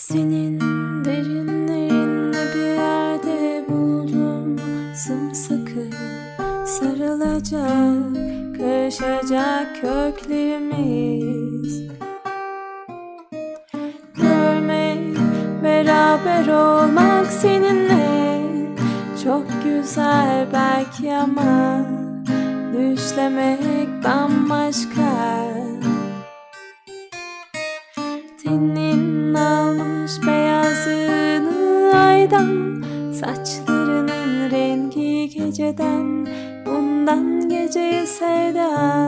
Senin derinlerinde bir yerde buldum. Sımsıkı sarılacak Karışacak köklerimiz. Görmek, beraber olmak seninle Çok güzel belki ama Düşlemek bambaşka. Tenin almış beyazını aydan Saçlarının rengi geceden. Bundan geceye sevdam